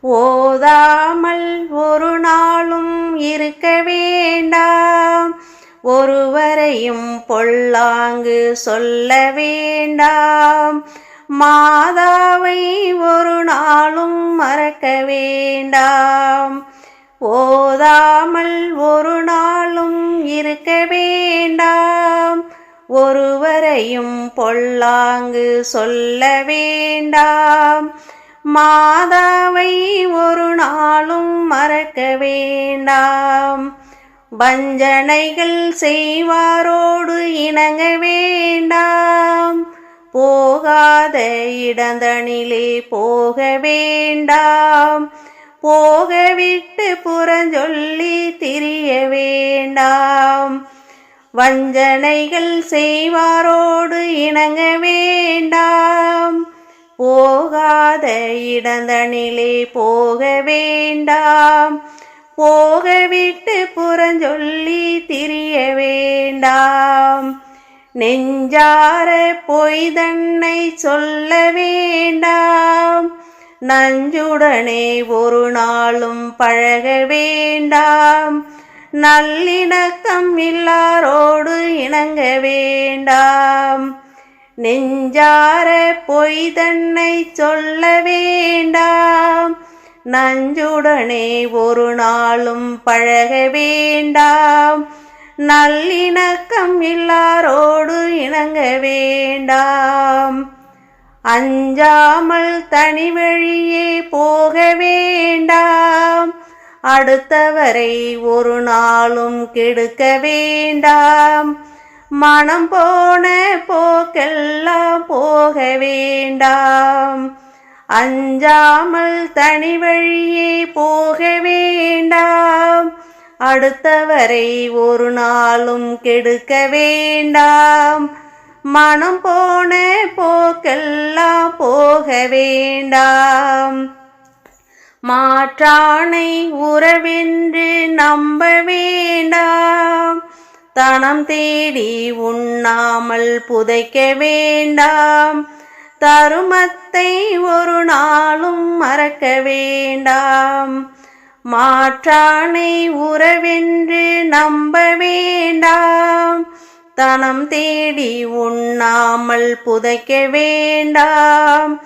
ஓதாமல் ஒரு நாளும் இருக்க வேண்டாம். ஒருவரையும் பொல்லாங்கு சொல்ல வேண்டாம். மாதாவை ஒரு நாளும் மறக்க வேண்டாம். ஓதாமல் ஒரு நாளும் இருக்க வேண்டாம். ஒருவரையும் பொல்லாங்கு சொல்ல வேண்டாம். மாதாவை ஒரு நாளும் மறக்க வேண்டாம். வஞ்சனைகள் செய்வாரோடு இணங்க வேண்டாம். போகாத இடந்தனிலே போக வேண்டாம். போக விட்டு புறஞ்சொல்லி திரிய வேண்டாம். வஞ்சனைகள் செய்வாரோடு இணங்க வேண்டாம். போகாத இடந்தனிலே போக வேண்டாம். போக விட்டு புறஞ்சொல்லி திரிய வேண்டாம். நெஞ்சார பொய்தன்னை சொல்ல வேண்டாம். நஞ்சுடனே ஒரு நாளும் பழக வேண்டாம். நல்லிணக்கம் இல்லாரோடு இணங்க வேண்டாம். நெஞ்சார பொய் தன்னை சொல்ல வேண்டாம். நஞ்சுடனே ஒரு நாளும் பழக வேண்டாம். நல்லிணக்கம் இல்லாரோடு இணங்க வேண்டாம். அஞ்சாமல் தனி வழியே போக வேண்டாம். அடுத்தவரை ஒரு நாளும் கெடுக்க வேண்டாம். மனம் போன போக்கெல்லாம் போக வேண்டாம். அஞ்சாமல் தனி வழியே போக வேண்டாம். அடுத்தவரை ஒரு நாளும் கெடுக்க வேண்டாம். மனம் போன போக்கெல்லாம் போக வேண்டாம். மாற்றானை உறவென்று நம்ப வேண்டாம். தனம் தேடி உண்ணாமல் புதைக்க வேண்டாம். தருமத்தை ஒரு நாளும் மறக்க வேண்டாம். மாற்றானை உறவென்று நம்ப வேண்டாம். தனம் தேடி உண்ணாமல் புதைக்க வேண்டாம்.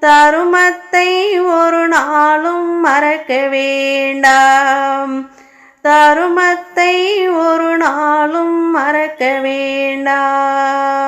தருமத்தை ஒரு நாளும் மறக்க வேண்டாம். தருமத்தை ஒரு நாள் நாளும் மறக்க வேண்டாம்.